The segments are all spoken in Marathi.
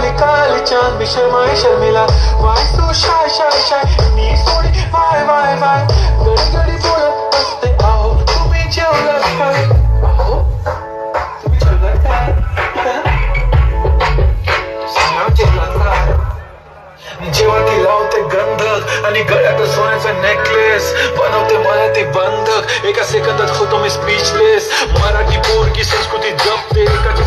काली काली चांद भी शर्माए Sharmila. Why so shy shy shy मी सोडी वाय वाय वाय। घडी घडी बोलत असते आहो तुम्ही जेवलात काय? जेव्हा ती लावते गंधक आणि गळ्यात सोन्याचा नेकलेस बनवते मला ते बंधक. एका सेकंदात होतो मी स्पीचलेस मराठी पोरगी संस्कृती जपते एकाची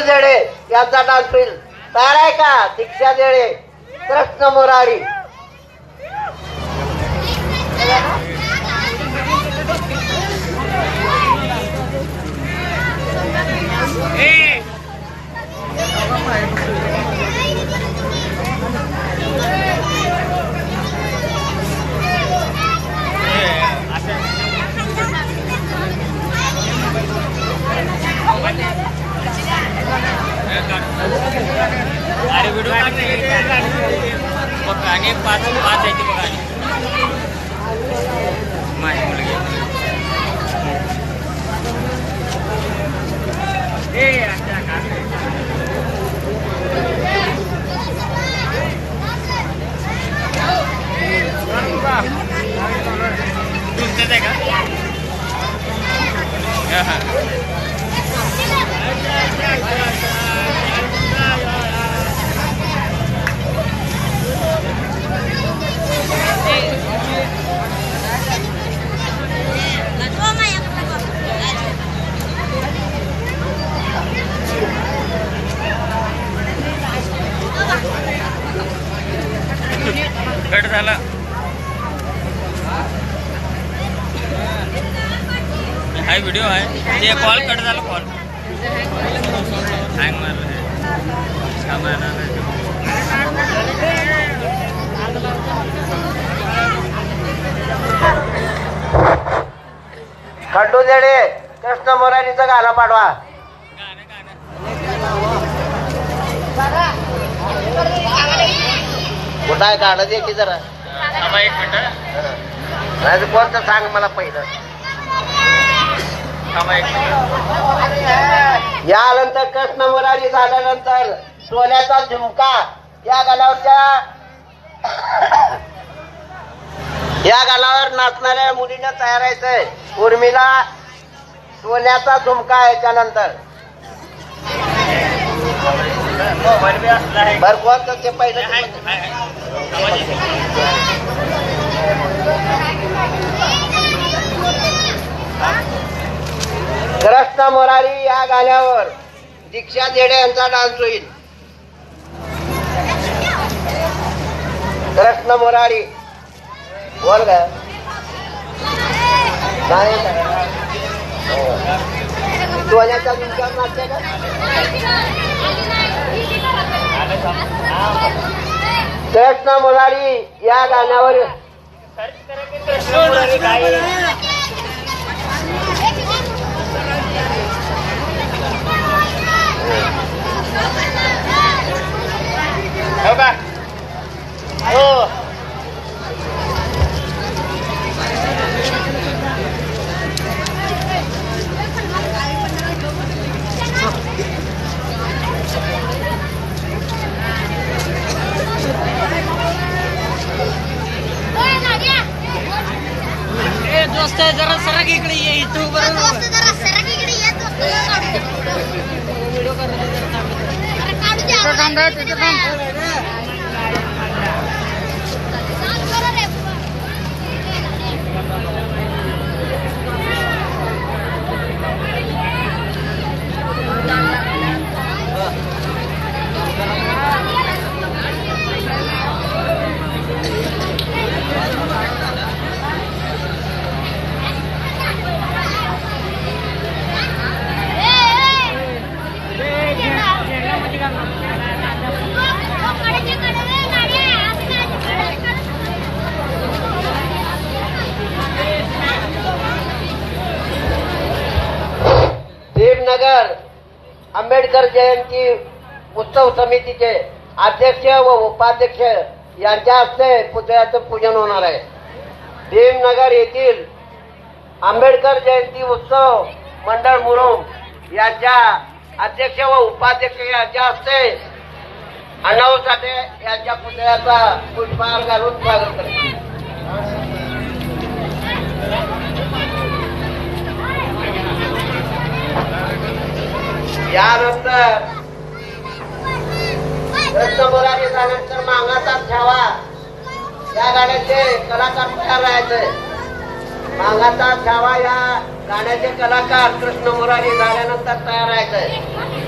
विपुल जेडे यांचा डान्स तयार आहे का दीक्षा जेडे कृष्ण मोरारी. ते कॉल कट झाला कॉल हँग मारलं. खंडू जेडे कृष्ण मोरारीचं गाणं पाडवा गाणं गाणं. कुठं आहे गाणं? दे की जरा. एक मिनिट. नाही कोणतं सांग मला पहिलं. यानंतर कृष्ण मुरारी झाल्यानंतर सोन्याचा झुमका या गालावरच्या या गालावर नाचणाऱ्या मुलीनं तयारायचंय. उर्मिला सोन्याचा झुमका याच्यानंतर. आहे बर कोणतं ते पहिलं हाय, ते कृष्ण मुरारी या गाण्यावर दीक्षा देडे यांचा डान्स होईल. कृष्ण मुरारी. बोल ग. नाही हो. सोन्याचा नाचते का? कृष्ण मुरारी या गाण्यावर हो का हो दोस्त जरा सरक इकडे ये इथं भीमनगर जयंती उत्सव समितीचे अध्यक्ष व उपाध्यक्ष यांच्या हस्ते पुतळ्याचं पूजन होणार आहे. भीमनगर येथील आंबेडकर जयंती उत्सव मंडळ मुरुम यांच्या अध्यक्ष व उपाध्यक्ष यांच्या हस्ते अण्णाऊ साठे यांच्या पुतळ्याचा पुष्पहार घालून स्वागत करतो. यानंतर कृष्ण झाल्यानंतर मागाचा ठेवा. या गाण्याचे कलाकार तयार राहायचे मागाचा ठेवा या गाण्याचे कलाकार कृष्ण मुरारी झाल्यानंतर तयार राहायचे